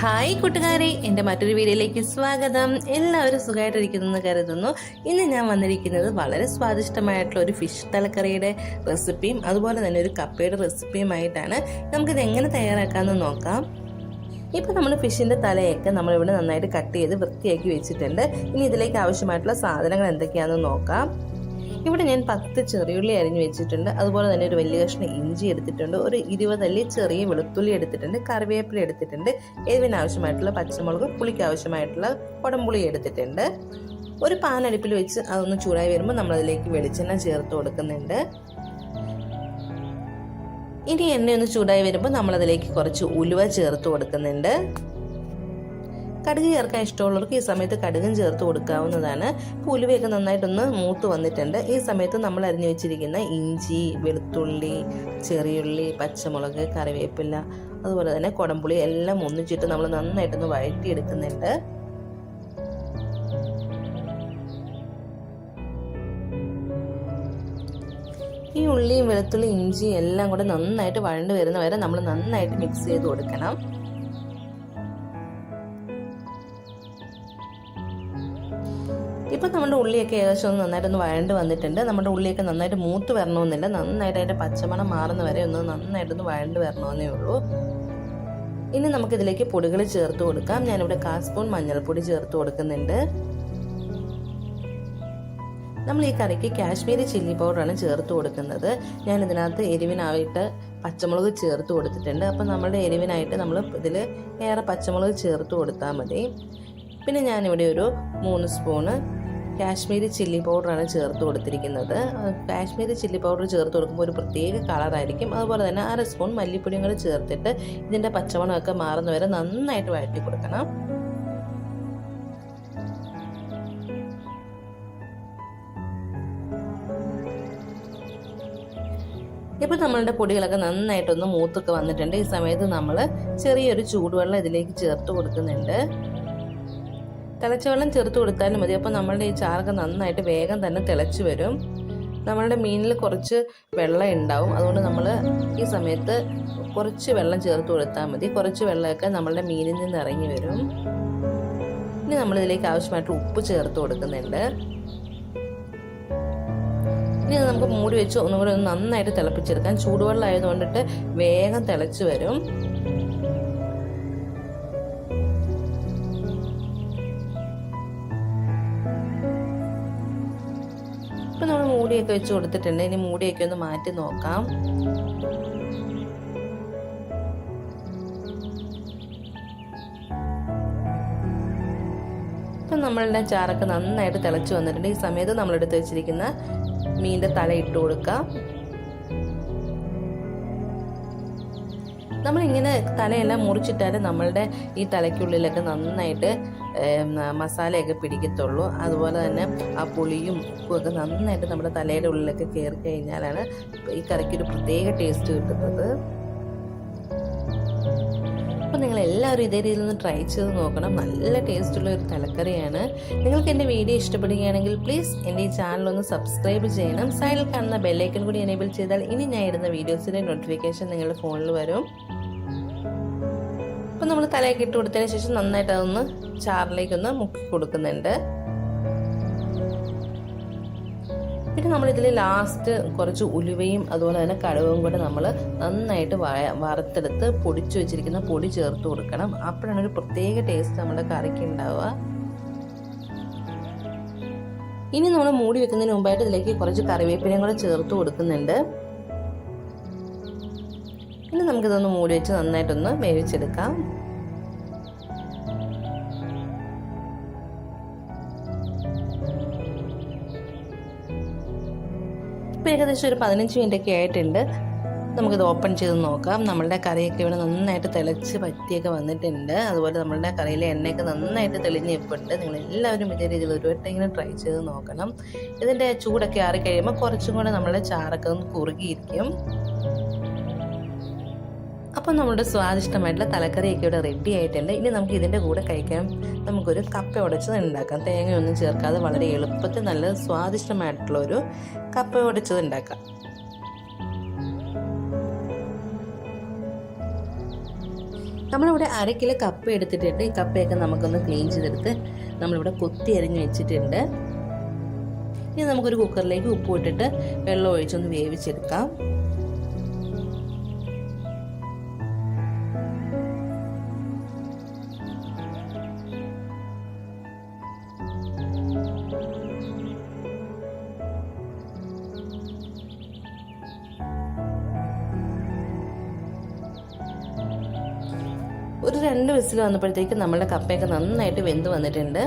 Hi കൂട്ടുകാരെ എന്റെ മറ്റൊരു വീഡിയോയിലേക്ക് സ്വാഗതം. എല്ലാവരും സുഖമായിട്ടിരിക്കുന്നെന്ന് കരുതുന്നു. ഇന്ന് ഞാൻ വന്നിരിക്കുന്നത് വളരെ സ്വാദിഷ്ടമായിട്ടുള്ള ഒരു ഫിഷ് തലക്കറിയുടെ റെസിപ്പിയും അതുപോലെ തന്നെ ഒരു കപ്പയുടെ റെസിപ്പിയുമായിട്ടാണ് നമുക്കിത് എങ്ങനെ തയ്യാറാക്കാമെന്ന് നോക്കാം. ഇപ്പോൾ നമ്മൾ ഫിഷിന്റെ തലയൊക്കെ നമ്മളിവിടെ നന്നായിട്ട് കട്ട് ചെയ്ത് വൃത്തിയാക്കി വെച്ചിട്ടുണ്ട്. ഇനി ഇതിലേക്ക് ആവശ്യമായിട്ടുള്ള സാധനങ്ങൾ എന്തൊക്കെയാണെന്ന് നോക്കാം. ഇവിടെ ഞാൻ പത്ത് ചെറിയുള്ളി അരിഞ്ഞ് വെച്ചിട്ടുണ്ട്. അതുപോലെ തന്നെ ഒരു വലിയ കഷ്ണം ഇഞ്ചി എടുത്തിട്ടുണ്ട്. ഒരു ഇരുപതല്ലി ചെറിയ വെളുത്തുള്ളി എടുത്തിട്ടുണ്ട്. കറിവേപ്പില എടുത്തിട്ടുണ്ട്. എരിവിന് ആവശ്യമായിട്ടുള്ള പച്ചമുളക് പുളിക്ക് ആവശ്യമായിട്ടുള്ള കുടംപുളി എടുത്തിട്ടുണ്ട്. ഒരു പാൻ അടുപ്പിൽ വെച്ച് അതൊന്ന് ചൂടായി വരുമ്പോൾ നമ്മൾ അതിലേക്ക് വെളിച്ചെണ്ണ ചേർത്ത് കൊടുക്കുന്നുണ്ട്. ഇനി എണ്ണയൊന്ന് ചൂടായി വരുമ്പോൾ നമ്മളതിലേക്ക് കുറച്ച് ഉലുവ ചേർത്ത് കൊടുക്കുന്നുണ്ട്. കടുക് ചേർക്കാൻ ഇഷ്ടമുള്ളവർക്ക് ഈ സമയത്ത് കടുകും ചേർത്ത് കൊടുക്കാവുന്നതാണ്. ഇപ്പോൾ ഉലുവയൊക്കെ നന്നായിട്ടൊന്ന് മൂത്ത് വന്നിട്ടുണ്ട്. ഈ സമയത്ത് നമ്മൾ അരിഞ്ഞു വെച്ചിരിക്കുന്ന ഇഞ്ചി വെളുത്തുള്ളി ചെറിയുള്ളി പച്ചമുളക് കറിവേപ്പില അതുപോലെ തന്നെ കുടംപുളി എല്ലാം ഒന്നിച്ചിട്ട് നമ്മൾ നന്നായിട്ടൊന്ന് വഴറ്റിയെടുക്കുന്നുണ്ട്. ഈ ഉള്ളിയും വെളുത്തുള്ളി ഇഞ്ചിയും എല്ലാം കൂടെ നന്നായിട്ട് വഴണ്ട് വരുന്ന വരെ നമ്മൾ നന്നായിട്ട് മിക്സ് ചെയ്ത് കൊടുക്കണം. ഇപ്പം നമ്മുടെ ഉള്ളിയൊക്കെ ഏകദേശം ഒന്ന് നന്നായിട്ടൊന്ന് വഴണ്ട് വന്നിട്ടുണ്ട്. നമ്മുടെ ഉള്ളിയൊക്കെ നന്നായിട്ട് മൂത്ത് വരണമെന്നില്ല. നന്നായിട്ട് അതിന്റെ പച്ചമണം മാറുന്ന വരെ ഒന്ന് നന്നായിട്ടൊന്ന് വഴണ്ട് വരണമെന്നേ ഉള്ളൂ. ഇനി നമുക്കിതിലേക്ക് പൊടികൾ ചേർത്ത് കൊടുക്കാം. ഞാനിവിടെ കാൽ സ്പൂൺ മഞ്ഞൾപ്പൊടി ചേർത്ത് കൊടുക്കുന്നുണ്ട്. നമ്മൾ ഈ കറിക്ക് കാശ്മീരി ചില്ലി പൗഡറാണ് ചേർത്ത് കൊടുക്കുന്നത്. ഞാൻ ഇതിനകത്ത് എരിവിനായിട്ട് പച്ചമുളക് ചേർത്ത് കൊടുത്തിട്ടുണ്ട്. അപ്പം നമ്മുടെ എരിവിനായിട്ട് നമ്മൾ ഇതിൽ ഏറെ പച്ചമുളക് ചേർത്ത് കൊടുത്താൽ മതി. പിന്നെ ഞാനിവിടെ ഒരു മൂന്ന് സ്പൂണ് കാശ്മീരി ചില്ലി പൗഡറാണ് ചേർത്ത് കൊടുത്തിരിക്കുന്നത്. കാശ്മീരി ചില്ലി പൗഡർ ചേർത്ത് കൊടുക്കുമ്പോൾ ഒരു പ്രത്യേക കളറായിരിക്കും അതുപോലെ തന്നെ അര സ്പൂൺ മല്ലിപ്പൊടിയും കൂടെ ചേർത്തിട്ട് ഇതിന്റെ പച്ചമണമൊക്കെ മാറുന്ന വരെ നന്നായിട്ട് വഴറ്റി കൊടുക്കണം. ഇപ്പോൾ നമ്മളുടെ പൊടികളൊക്കെ നന്നായിട്ടൊന്ന് മൂത്തൊക്കെ വന്നിട്ടുണ്ട്. ഈ സമയത്ത് നമ്മൾ ചെറിയൊരു ചൂടുവെള്ളം ഇതിലേക്ക് ചേർത്ത് കൊടുക്കുന്നുണ്ട്. തിളച്ച വെള്ളം ചേർത്ത് കൊടുത്താലും മതി. അപ്പോൾ നമ്മളുടെ ഈ ചാറൊക്കെ നന്നായിട്ട് വേഗം തന്നെ തിളച്ച് വരും. നമ്മളുടെ മീനിൽ കുറച്ച് വെള്ളം ഉണ്ടാവും. അതുകൊണ്ട് നമ്മൾ ഈ സമയത്ത് കുറച്ച് വെള്ളം ചേർത്ത് കൊടുത്താൽ മതി. കുറച്ച് വെള്ളമൊക്കെ നമ്മളുടെ മീനിൽ നിന്ന് ഇറങ്ങി വരും. ഇനി നമ്മളിതിലേക്ക് ആവശ്യമായിട്ട് ഉപ്പ് ചേർത്ത് കൊടുക്കുന്നുണ്ട്. ഇനി നമുക്ക് മൂടി വെച്ച് ഒന്നും കൂടി ഒന്ന് നന്നായിട്ട് തിളപ്പിച്ചെടുക്കാം. ചൂടുവെള്ളം ആയതുകൊണ്ടിട്ട് വേഗം തിളച്ച് വരും. ഇപ്പം നമ്മൾ മൂടിയൊക്കെ വെച്ച് കൊടുത്തിട്ടുണ്ട്. ഇനി മൂടിയൊക്കെ ഒന്ന് മാറ്റി നോക്കാം. ഇപ്പം നമ്മളുടെ ചാറൊക്കെ നന്നായിട്ട് തിളച്ച് വന്നിട്ടുണ്ട്. ഈ സമയത്ത് നമ്മളെടുത്ത് വെച്ചിരിക്കുന്ന മീനിന്റെ തല ഇട്ട് കൊടുക്കാം. നമ്മളിങ്ങനെ തലയെല്ലാം മുറിച്ചിട്ടാൽ നമ്മളുടെ ഈ തലയ്ക്കുള്ളിലൊക്കെ നന്നായിട്ട് മസാലയൊക്കെ പിടിക്കത്തുള്ളൂ. അതുപോലെ തന്നെ ആ പുളിയും ഉപ്പും ഒക്കെ നന്നായിട്ട് നമ്മുടെ തലയുടെ ഉള്ളിലൊക്കെ കയറി കഴിഞ്ഞാലാണ് ഈ കറിക്കൊരു പ്രത്യേക ടേസ്റ്റ് കിട്ടുന്നത്. അപ്പോൾ നിങ്ങൾ എല്ലാവരും ഇതേ രീതിയിൽ ഒന്ന് ട്രൈ ചെയ്ത് നോക്കണം. നല്ല ടേസ്റ്റുള്ള ഒരു തലക്കറിയാണ്. നിങ്ങൾക്ക് എന്റെ വീഡിയോ ഇഷ്ടപ്പെടുകയാണെങ്കിൽ പ്ലീസ് എന്റെ ഈ ചാനൽ ഒന്ന് സബ്സ്ക്രൈബ് ചെയ്യണം. സൈഡിൽ കാണുന്ന ബെല്ലൈക്കൺ കൂടി എനേബിൾ ചെയ്താൽ ഇനി ഞാൻ ഇടുന്ന വീഡിയോസിന്റെ നോട്ടിഫിക്കേഷൻ നിങ്ങളുടെ ഫോണിൽ വരും. അപ്പോൾ നമ്മൾ തലയൊക്കെ ഇട്ട് കൊടുത്തതിന് ശേഷം നന്നായിട്ട് അതൊന്ന് ചാറിലേക്കൊന്ന് മുക്കി കൊടുക്കുന്നുണ്ട്. പിന്നെ നമ്മളിതിൽ ലാസ്റ്റ് കുറച്ച് ഉലുവയും അതുപോലെ തന്നെ കടുവും കൂടെ നമ്മൾ നന്നായിട്ട് വറുത്തെടുത്ത് പൊടിച്ചു വെച്ചിരിക്കുന്ന പൊടി ചേർത്ത് കൊടുക്കണം. അപ്പോഴാണ് ഒരു പ്രത്യേക ടേസ്റ്റ് നമ്മുടെ കറിക്ക് ഉണ്ടാവുക. ഇനി നമ്മൾ മൂടി വെക്കുന്നതിന് മുമ്പായിട്ട് ഇതിലേക്ക് കുറച്ച് കറിവേപ്പിലയും കൂടെ ചേർത്ത് കൊടുക്കുന്നുണ്ട്. ഇനി നമുക്കിതൊന്ന് മൂടി വെച്ച് നന്നായിട്ടൊന്ന് വേവിച്ചെടുക്കാം. ഇപ്പം ഏകദേശം ഒരു പതിനഞ്ച് മിനിറ്റ് ഒക്കെ ആയിട്ടുണ്ട്. നമുക്കിത് ഓപ്പൺ ചെയ്ത് നോക്കാം. നമ്മളുടെ കറിയൊക്കെ ഇവിടെ നന്നായിട്ട് തിളച്ച് പറ്റിയൊക്കെ വന്നിട്ടുണ്ട്. അതുപോലെ നമ്മളുടെ കറിയിലെ എണ്ണയൊക്കെ നന്നായിട്ട് തെളിഞ്ഞ് ഇപ്പുണ്ട് നിങ്ങൾ എല്ലാവരും ഇതേ രീതിയിൽ ഒരു വട്ടം ഇങ്ങനെ ട്രൈ ചെയ്ത് നോക്കണം. ഇതിന്റെ ചൂടൊക്കെ ആറി കഴിയുമ്പോൾ കുറച്ചും കൂടെ നമ്മളുടെ ചാറൊക്കെ ഒന്ന് കുറുകിയിരിക്കും. അപ്പോൾ നമ്മുടെ സ്വാദിഷ്ടമായിട്ടുള്ള തലക്കറിയൊക്കെ ഇവിടെ റെഡി ആയിട്ടുണ്ട്. ഇനി നമുക്ക് ഇതിന്റെ കൂടെ കഴിക്കാൻ നമുക്കൊരു കപ്പ ഉടച്ചത് ഉണ്ടാക്കാം തേങ്ങയൊന്നും ചേർക്കാതെ വളരെ എളുപ്പത്തിൽ നല്ല സ്വാദിഷ്ടമായിട്ടുള്ള ഒരു കപ്പ ഉടച്ചത് ഉണ്ടാക്കാം നമ്മളിവിടെ അര കിലോ കപ്പ എടുത്തിട്ടുണ്ട്. ഈ കപ്പയൊക്കെ നമുക്കൊന്ന് ക്ലീൻ ചെയ്തെടുത്ത് നമ്മളിവിടെ കൊത്തി അരിഞ്ഞ് വെച്ചിട്ടുണ്ട്. ഇനി നമുക്കൊരു കുക്കറിലേക്ക് ഉപ്പ് ഇട്ടിട്ട് വെള്ളം ഒഴിച്ചൊന്ന് വേവിച്ചെടുക്കാം. ഒരു രണ്ട് വിസിൽ വന്നപ്പോഴത്തേക്ക് നമ്മുടെ കപ്പയൊക്കെ നന്നായിട്ട് വെന്ത് വന്നിട്ടുണ്ട്.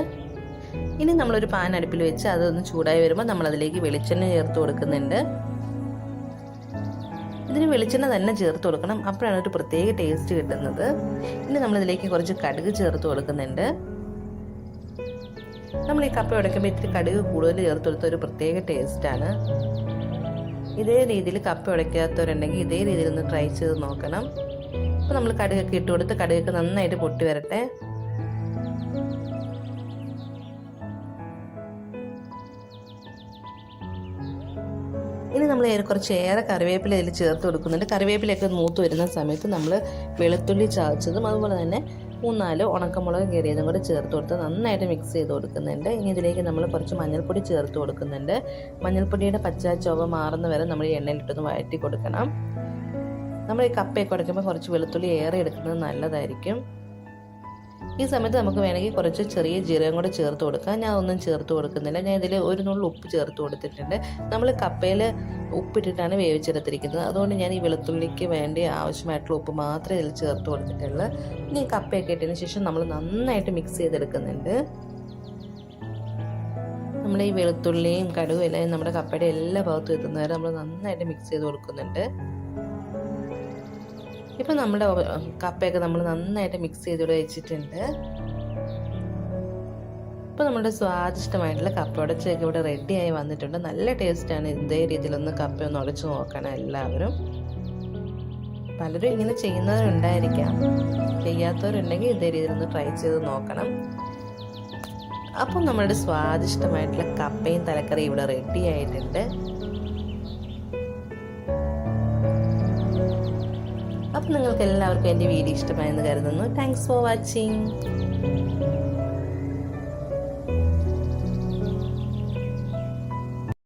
ഇനി നമ്മളൊരു പാൻ അടുപ്പിൽ വെച്ച് അതൊന്ന് ചൂടായി വരുമ്പോൾ നമ്മൾ അതിലേക്ക് വെളിച്ചെണ്ണ ചേർത്ത് കൊടുക്കുന്നുണ്ട്. ഇതിന് വെളിച്ചെണ്ണ തന്നെ ചേർത്ത് കൊടുക്കണം. അപ്പോഴാണ് ഒരു പ്രത്യേക ടേസ്റ്റ് കിട്ടുന്നത്. ഇനി നമ്മളിതിലേക്ക് കുറച്ച് കടുക് ചേർത്ത് കൊടുക്കുന്നുണ്ട്. നമ്മൾ ഈ കപ്പ ഉടയ്ക്കുമ്പോൾ ഇത്തിരി കടുക് കൂടുതൽ ചേർത്ത് കൊടുത്ത ഒരു പ്രത്യേക ടേസ്റ്റാണ് ഇതേ രീതിയിൽ കപ്പ ഉടയ്ക്കാത്തവരുണ്ടെങ്കിൽ ഇതേ രീതിയിൽ ഒന്ന് ട്രൈ ചെയ്ത് നോക്കണം. അപ്പോൾ നമ്മൾ കടുകൊക്കെ ഇട്ട് കൊടുത്ത് കടുകൊക്കെ നന്നായിട്ട് പൊട്ടി വരട്ടെ. ഇനി നമ്മൾ കുറച്ച് ഏറെ കറിവേപ്പില ഇതിൽ ചേർത്ത് കൊടുക്കുന്നുണ്ട് കറിവേപ്പിലയൊക്കെ മൂത്ത് വരുന്ന സമയത്ത് നമ്മൾ വെളുത്തുള്ളി ചതച്ചതും അതുപോലെ തന്നെ മൂന്നാൽ ഉണക്കമുളക് കയറിയതും കൂടെ ചേർത്ത് കൊടുത്ത് നന്നായിട്ട് മിക്സ് ചെയ്ത് കൊടുക്കുന്നുണ്ട്. ഇനി ഇതിലേക്ക് നമ്മൾ കുറച്ച് മഞ്ഞൾപ്പൊടി ചേർത്ത് കൊടുക്കുന്നുണ്ട്. മഞ്ഞൾപ്പൊടിയുടെ പച്ച ചുവ മാറുന്ന വരെ നമ്മൾ എണ്ണയിലിട്ടൊന്ന് വഴറ്റി കൊടുക്കണം. നമ്മൾ ഈ കപ്പയൊക്കെ ഉടയ്ക്കുമ്പോൾ കുറച്ച് വെളുത്തുള്ളി ഏറെ എടുക്കുന്നത് നല്ലതായിരിക്കും. ഈ സമയത്ത് നമുക്ക് വേണമെങ്കിൽ കുറച്ച് ചെറിയ ജീരകം കൂടെ ചേർത്ത് കൊടുക്കാം. ഞാൻ ഒന്നും ചേർത്ത് കൊടുക്കുന്നില്ല. ഞാൻ ഇതിൽ ഒരു നുള്ളു ഉപ്പ് ചേർത്ത് കൊടുത്തിട്ടുണ്ട്. നമ്മൾ കപ്പയിൽ ഉപ്പിട്ടിട്ടാണ് വേവിച്ചെടുത്തിരിക്കുന്നത്. അതുകൊണ്ട് ഞാൻ ഈ വെളുത്തുള്ളിക്ക് വേണ്ടി ആവശ്യമായിട്ടുള്ള ഉപ്പ് മാത്രമേ ഇതിൽ ചേർത്ത് കൊടുത്തിട്ടുള്ളൂ. ഇനി കപ്പയൊക്കെ ഇട്ടതിന് ശേഷം നമ്മൾ നന്നായിട്ട് മിക്സ് ചെയ്തെടുക്കുന്നുണ്ട്. നമ്മൾ ഈ വെളുത്തുള്ളിയും കടുകും എല്ലാം നമ്മുടെ കപ്പയുടെ എല്ലാ ഭാഗത്തും എത്തുന്നവരെ നമ്മൾ നന്നായിട്ട് മിക്സ് ചെയ്ത് കൊടുക്കുന്നുണ്ട്. ഇപ്പം നമ്മുടെ കപ്പയൊക്കെ നമ്മൾ നന്നായിട്ട് മിക്സ് ചെയ്ത് വെച്ചിട്ടുണ്ട്. ഇപ്പോൾ നമ്മുടെ സ്വാദിഷ്ടമായിട്ടുള്ള ഉടച്ചൊക്കെ ഇവിടെ റെഡിയായി വന്നിട്ടുണ്ട്. നല്ല ടേസ്റ്റാണ് ഇതേ രീതിയിലൊന്ന് കപ്പ ഒന്ന് ഉടച്ചു നോക്കണം എല്ലാവരും. പലരും ഇങ്ങനെ ചെയ്യുന്നവരുണ്ടായിരിക്കാം. ചെയ്യാത്തവരുണ്ടെങ്കിൽ ഇതേ രീതിയിലൊന്ന് ട്രൈ ചെയ്ത് നോക്കണം. അപ്പം നമ്മളുടെ സ്വാദിഷ്ടമായിട്ടുള്ള കപ്പയും തലക്കറിയും ഇവിടെ റെഡി ആയിട്ടുണ്ട്. അപ്പം നിങ്ങൾക്ക് എല്ലാവർക്കും എന്റെ വീഡിയോ ഇഷ്ടമായെന്ന് കരുതുന്നു. Thanks for watching